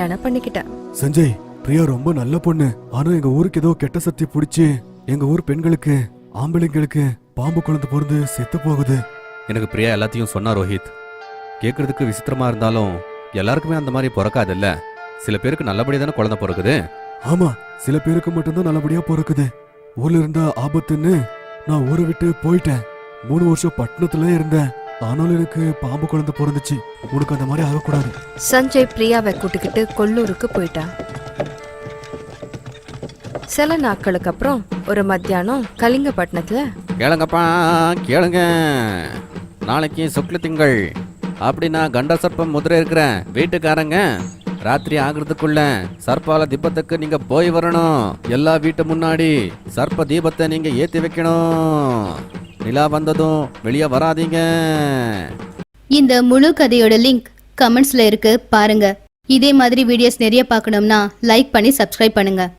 கல்யாணம் பண்ணிக்கிட்டேன். சஞ்சய் பிரியா ரொம்ப நல்ல பொண்ணு. ஆனா எங்க ஊருக்கு ஏதோ கெட்ட சக்தி பிடிச்சி. எங்க ஊர் பெண்களுக்கு ஆம்பளைங்களுக்கு பாம்பு குழந்தை பிறந்து செத்து போகுது. எனக்கு பிரியா எல்லாத்தையும் சொன்னா ரோஹித். கேட்கறதுக்கு விசித்திரமா இருந்தாலும் எல்லாருக்குமே அந்த மாதிரி பிறக்காதுல்ல? சில பேருக்கு நல்லபடியா தானே குழந்தை பிறக்குது? ஆமா சில பேருக்கு மட்டும்தான் நல்லபடியா பிறக்குது. ஊர்ல இருந்த ஆபத்துன்னு நான் ஊரை விட்டு போயிட்டேன். மூணு வருஷம் பட்டணத்துல இருந்தேன். ஆனாலும் எனக்கு பாம்பு குழந்தை பிறந்துச்சு. உனக்கு அந்த மாதிரி ஆகக்கூடாது. சஞ்சய் பிரியாவை கூட்டிக்கிட்டு கொல்லூருக்கு போயிட்டான் சில நாட்களுக்கு அப்புறம் ஒரு மத்தியானம் கலிங்கப்பட்டினத்துல கேளுங்கப்பா கேளுங்க. நாளைக்கு சுக்ல திங்கள். அப்படி நான் கண்ட சர்ப்பம் முதிரை இருக்கிறேன். வீட்டுக்காரங்க ராத்திரி ஆகுறதுக்குள்ள சர்ப்பால தீபத்துக்கு நீங்க போய் வரணும். எல்லா வீட்டு முன்னாடி சர்ப்ப தீபத்தை நீங்க ஏத்தி வைக்கணும். நிலா வந்ததும் வெளியே வராதீங்க. இந்த முழு கதையோட லிங்க் கமெண்ட்ஸ்ல இருக்கு பாருங்க. இதே மாதிரி வீடியோஸ் நிறைய பார்க்கணும்னா லைக் பண்ணி சப்ஸ்கிரைப் பண்ணுங்க.